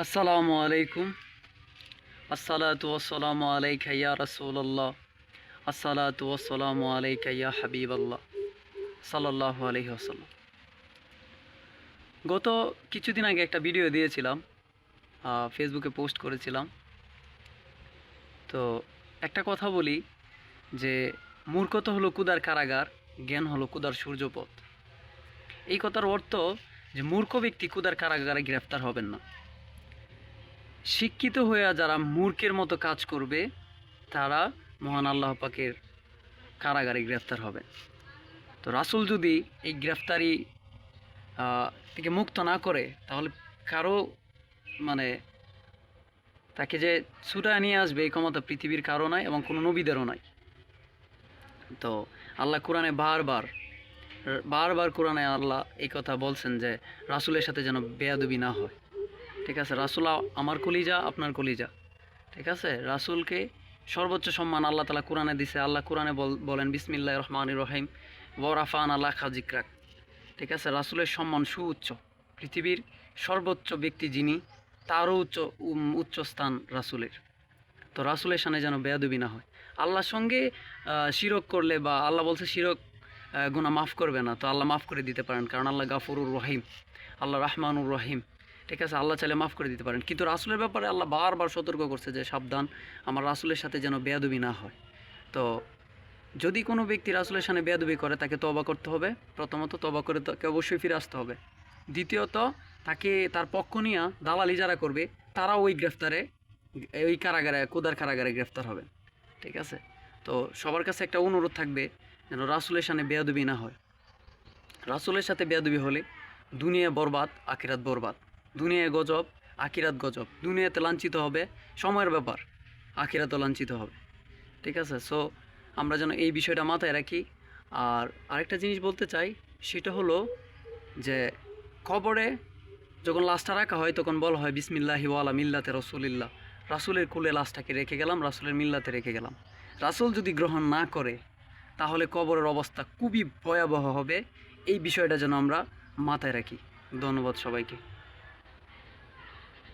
আসসালামু আলাইকুম। আসসালাতু ওয়াসসালামু আলাইকা ইয়া রাসূলুল্লাহ। আসসালাতু ওয়াসসালামু আলাইকা ইয়া হাবিবাল্লাহ। সাল্লাল্লাহু আলাইহি ওয়াসাল্লাম। গত কিছুদিন আগে একটা ভিডিও দিয়েছিলাম ফেসবুকে পোস্ট করেছিলাম। তো একটা কথা বলি যে মূর্খতা হলো কুদার কারাগার, জ্ঞান হলো কুদার সূর্যপথ। এই কথার অর্থ যে মূর্খ ব্যক্তি কুদার কারাগারে গ্রেফতার হবেন না। শিক্ষিত হয়ে যারা মূর্খের মতো কাজ করবে, তারা মহান আল্লাহ পাকের কারাগারে গ্রেফতার হবে। তো রাসূল যদি এই গ্রেফতারি থেকে মুক্ত না করে, তাহলে কারও মানে তাকে যে ছুটা নিয়ে আসবে এই ক্ষমতা পৃথিবীর কারও নাই এবং কোনো নবীদেরও নাই। তো আল্লাহ কোরআনে বারবার বারবার কোরআনে আল্লাহ এই কথা বলছেন যে রাসূলের সাথে যেন বেয়াদবি না হয়। ঠিক আছে? রাসূল আমার কলিজা, আপনার কলিজা। ঠিক আছে? রাসূলকে সর্বোচ্চ সম্মান আল্লাহ তালা কোরআনে দিছে। আল্লাহ কোরআনে বলেন বিসমিল্লাহ রহমান রহিম। ওরাফান আল্লাহ খাজিকরাক ঠিক আছে? রাসূলের সম্মান সুউচ্চ। পৃথিবীর সর্বোচ্চ ব্যক্তি যিনি, তারও উচ্চ উচ্চ স্থান রাসূলের। তো রাসূলের সামনে যেন বেয়াদবি না হয়। আল্লাহর সঙ্গে শিরক করলে বা আল্লাহ বলছে শিরক গুনাহ মাফ করবে না। তো আল্লাহ মাফ করে দিতে পারেন। কারণ আল্লাহ গাফরুর রহিম। আল্লাহ রহমানুর রহিম। ঠিক আছে, আল্লাহ চাইলে মাফ করে দিতে পারেন। কিন্তু রাসুলের ব্যাপারে আল্লাহ বারবার সতর্ক করছে যে, সাবধান, আমার রাসুলের সাথে যেন বেয়াদবি না হয়। তো যদি কোনো ব্যক্তি রাসুলের সামনে বেয়াদবি করে, তাকে তবা করতে হবে। প্রথমত তবা করে তাকে অবশ্যই ফিরে আসতে হবে। দ্বিতীয়ত, তাকে তার পক্ষ নিয়ে দালালি যারা করবে। তারা ওই গ্রেফতারে, ওই কারাগারে, কোদার কারাগারে গ্রেফতার হবে। ঠিক আছে? তো সবার কাছে একটা অনুরোধ থাকবে, যেন রাসূলের সামনে বেয়াদবি না হয়। রাসুলের সাথে বেয়াদবি হলে দুনিয়া বরবাদ, আখিরাত বরবাদ। দুনিয়ায় গজব, আখিরাত গজব। দুনিয়াতে লাঞ্ছিত হবে, সময়ের ব্যাপার, আখিরাতও লাঞ্ছিত হবে। ঠিক আছে? সো আমরা যেন এই বিষয়টা মাথায় রাখি। আর আরেকটা জিনিস বলতে চাই, সেটা হলো যে, কবরে যখন লাশটা রাখা হয়, তখন বলা হয়, বিসমিল্লাহি ওয়ালা মিল্লাতে রসুলিল্লাহ। রাসুলের কুলে লাশটাকে রেখে গেলাম, রাসুলের মিল্লাতে রেখে গেলাম। রাসুল যদি গ্রহণ না করে, তাহলে কবরের অবস্থা খুবই ভয়াবহ হবে। এই বিষয়টা যেন আমরা মাথায় রাখি। ধন্যবাদ সবাইকে।